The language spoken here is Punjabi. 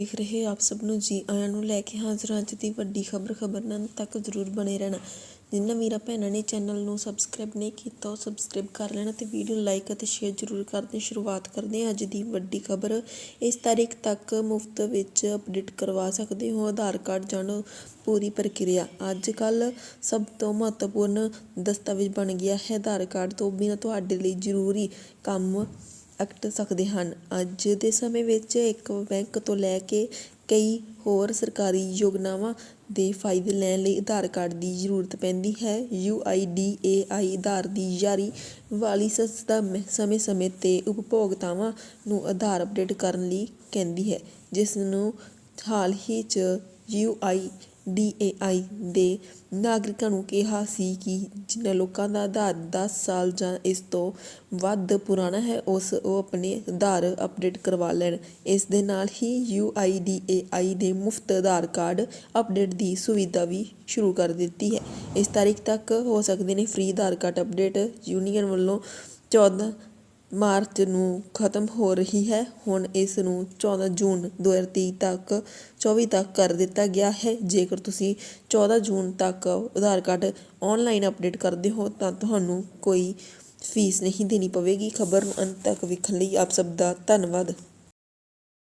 ਦੇਖ ਰਹੇ ਆਪ ਸਭ ਨੂੰ ਜੀ ਆਇਆਂ ਨੂੰ ਲੈ ਕੇ ਹਾਜ਼ਰ ਅੱਜ ਦੀ ਵੱਡੀ ਖਬਰ ਖਬਰ ਨਾਲ ਤੱਕ ਜ਼ਰੂਰ ਬਣੇ ਰਹਿਣਾ। ਜਿੰਨਾ ਵੀਰਾਂ ਭੈਣਾਂ ਨੇ ਚੈਨਲ ਨੂੰ ਸਬਸਕ੍ਰਾਈਬ ਨਹੀਂ ਕੀਤਾ, ਉਹ ਸਬਸਕ੍ਰਾਈਬ ਕਰ ਲੈਣਾ ਤੇ ਵੀਡੀਓ ਲਾਈਕ ਅਤੇ ਸ਼ੇਅਰ ਜ਼ਰੂਰ ਕਰਦੇ ਸ਼ੁਰੂਆਤ ਕਰਦੇ ਹਾਂ ਅੱਜ ਦੀ ਵੱਡੀ ਖਬਰ। ਇਸ ਤਾਰੀਖ ਤੱਕ ਮੁਫਤ ਵਿੱਚ ਅਪਡੇਟ ਕਰਵਾ ਸਕਦੇ ਹੋ। ਆਧਾਰ ਕਾਰਡ ਜਾਣੋ, ਪੂਰੀ ਪ੍ਰਕਿਰਿਆ। ਅੱਜ ਕੱਲ ਸਭ ਤੋਂ ਮਹੱਤਵਪੂਰਨ ਦਸਤਾਵੇਜ਼ ਬਣ ਗਿਆ ਹੈ। ਆਧਾਰ ਕਾਰਡ ਤੋਂ ਬਿਨਾਂ ਤੁਹਾਡੇ ਲਈ ਜ਼ਰੂਰੀ ਕੰਮ ਅਕਟ ਸਕਦੇ ਹਨ। ਅੱਜ ਦੇ ਸਮੇਂ ਵਿੱਚ ਇੱਕ ਬੈਂਕ ਤੋਂ ਲੈ ਕੇ ਕਈ ਹੋਰ ਸਰਕਾਰੀ ਯੋਜਨਾਵਾਂ ਦੇ ਫਾਇਦੇ ਲੈਣ ਲਈ ਆਧਾਰ ਕਾਰਡ ਦੀ ਜ਼ਰੂਰਤ ਪੈਂਦੀ ਹੈ। ਯੂ ਆਈ ਡੀ ਏ ਆਈ ਆਧਾਰ ਦੀ ਜਾਰੀ ਵਾਲੀ ਸੰਸਥਾ ਮ- ਸਮੇਂ-ਸਮੇਂ ਤੇ ਉਪਭੋਗਤਾਵਾਂ ਨੂੰ ਆਧਾਰ ਅਪਡੇਟ ਕਰਨ ਲਈ ਕਹਿੰਦੀ ਹੈ, ਜਿਸ ਨੂੰ ਹਾਲ ਹੀ 'ਚ ਯੂ ਆਈ ਡੀ ਏ ਆਈ ਦੇ ਨਾਗਰਿਕਾਂ ਨੂੰ ਕਿਹਾ ਸੀ ਕਿ ਜਿਨ੍ਹਾਂ ਲੋਕਾਂ ਦਾ ਆਧਾਰ ਦਸ ਸਾਲ ਜਾਂ ਇਸ ਤੋਂ ਵੱਧ ਪੁਰਾਣਾ ਹੈ, ਉਸ ਉਹ ਆਪਣੇ ਆਧਾਰ ਅਪਡੇਟ ਕਰਵਾ ਲੈਣ। ਇਸ ਦੇ ਨਾਲ ਹੀ ਯੂ ਆਈ ਡੀ ਏ ਆਈ ਦੇ ਮੁਫਤ ਆਧਾਰ ਕਾਰਡ ਅਪਡੇਟ ਦੀ ਸੁਵਿਧਾ ਵੀ ਸ਼ੁਰੂ ਕਰ ਦਿੱਤੀ ਹੈ। ਇਸ ਤਾਰੀਖ ਤੱਕ ਹੋ ਸਕਦੇ ਨੇ free Aadhaar card update. Union ਵੱਲੋਂ 14 ਮਾਰਚ ਨੂੰ ਖਤਮ ਹੋ ਰਹੀ ਹੈ। ਹੁਣ ਇਸ ਨੂੰ 14 ਜੂਨ 2023 ਤੱਕ 24 ਤੱਕ ਕਰ ਦਿੱਤਾ ਗਿਆ ਹੈ। ਜੇਕਰ ਤੁਸੀਂ 14 ਜੂਨ ਤੱਕ ਆਧਾਰ ਕਾਰਡ ਔਨਲਾਈਨ ਅਪਡੇਟ ਕਰਦੇ ਹੋ, ਤਾਂ ਤੁਹਾਨੂੰ ਕੋਈ ਫੀਸ ਨਹੀਂ ਦੇਣੀ ਪਵੇਗੀ। ਖਬਰ ਨੂੰ ਅੰਤ ਤੱਕ ਵੇਖਣ ਲਈ ਆਪ ਸਭ ਦਾ ਧੰਨਵਾਦ।